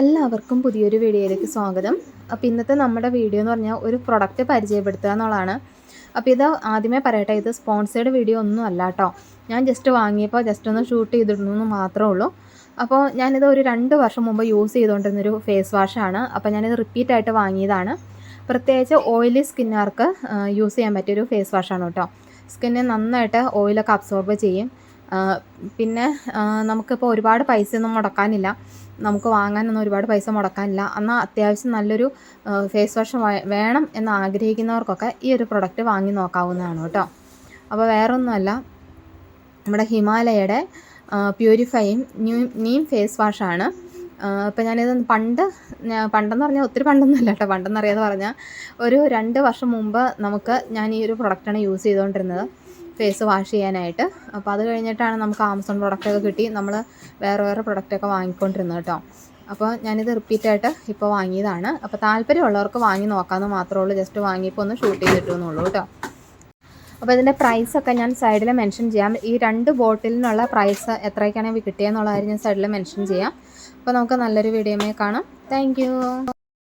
എല്ലാവർക്കും പുതിയൊരു വീഡിയോയിലേക്ക് സ്വാഗതം. അപ്പോൾ ഇന്നത്തെ നമ്മുടെ വീഡിയോ എന്ന് പറഞ്ഞാൽ ഒരു പ്രൊഡക്റ്റ് പരിചയപ്പെടുത്തുക എന്നുള്ളതാണ്. അപ്പോൾ ഇത് ആദ്യമേ പറയട്ടെ ഇത് സ്പോൺസേഡ് വീഡിയോ ഒന്നും അല്ല കേട്ടോ. ഞാൻ ജസ്റ്റ് വാങ്ങിയപ്പോൾ ജസ്റ്റ് ഒന്ന് ഷൂട്ട് ചെയ്തിടുന്നു എന്ന് മാത്രമേ ഉള്ളൂ. അപ്പോൾ ഞാനിത് ഒരു രണ്ട് വർഷം മുമ്പ് യൂസ് ചെയ്തുകൊണ്ടിരുന്നൊരു ഫേസ് വാഷാണ് അപ്പോൾ ഞാനിത് റിപ്പീറ്റ് ആയിട്ട് വാങ്ങിയതാണ്. പ്രത്യേകിച്ച് ഓയിലി സ്കിന്നുകാർക്ക് യൂസ് ചെയ്യാൻ പറ്റിയൊരു ഫേസ് വാഷാണ് കേട്ടോ. സ്കിന്നെ നന്നായിട്ട് ഓയിലൊക്കെ അബ്സോർബ് ചെയ്യും. പിന്നെ നമുക്കിപ്പോൾ ഒരുപാട് പൈസയൊന്നും മുടക്കാനില്ല. നമുക്ക് വാങ്ങാനൊന്നും ഒരുപാട് പൈസ മുടക്കാനില്ല. എന്നാൽ അത്യാവശ്യം നല്ലൊരു ഫേസ് വാഷ് വേണം എന്ന് ആഗ്രഹിക്കുന്നവർക്കൊക്കെ ഈ ഒരു പ്രൊഡക്റ്റ് വാങ്ങി നോക്കാവുന്നതാണ് കേട്ടോ. അപ്പോൾ വേറൊന്നുമല്ല നമ്മുടെ ഹിമാലയയുടെ പ്യൂരിഫൈയും ന്യൂ നീം ഫേസ് വാഷാണ്. ഇപ്പം ഞാനിത് പണ്ട് പണ്ടെന്ന് പറഞ്ഞാൽ ഒത്തിരി പണ്ടൊന്നുമല്ല കേട്ടോ. പണ്ടെന്നറിയാതെ പറഞ്ഞാൽ ഒരു രണ്ട് വർഷം മുമ്പ് നമുക്ക് ഞാൻ ഈ ഒരു പ്രൊഡക്റ്റാണ് യൂസ് ചെയ്തുകൊണ്ടിരുന്നത് ഫേസ് വാഷ് ചെയ്യാനായിട്ട്. അപ്പോൾ അത് കഴിഞ്ഞിട്ടാണ് നമുക്ക് ആമസോൺ പ്രൊഡക്റ്റൊക്കെ കിട്ടി. നമ്മൾ വേറെ വേറെ പ്രൊഡക്റ്റൊക്കെ വാങ്ങിക്കൊണ്ടിരുന്നത് കേട്ടോ. അപ്പോൾ ഞാനിത് റിപ്പീറ്റായിട്ട് ഇപ്പോൾ വാങ്ങിയതാണ്. അപ്പോൾ താല്പര്യമുള്ളവർക്ക് വാങ്ങി നോക്കാമെന്ന് മാത്രമേ ഉള്ളൂ. ജസ്റ്റ് വാങ്ങിയപ്പോൾ ഒന്ന് ഷൂട്ട് ചെയ്ത് എന്നുള്ളൂ കേട്ടോ അപ്പോൾ ഇതിന്റെ പ്രൈസൊക്കെ ഞാൻ സൈഡിൽ മെൻഷൻ ചെയ്യാം. ഈ രണ്ട് ബോട്ടിലിനുള്ള പ്രൈസ് എത്രയൊക്കെയാണ് കിട്ടിയെന്നുള്ള കാര്യം ഞാൻ സൈഡിൽ മെൻഷൻ ചെയ്യാം. അപ്പോൾ നമുക്ക് നല്ലൊരു വീഡിയോമേ കാണാം. താങ്ക്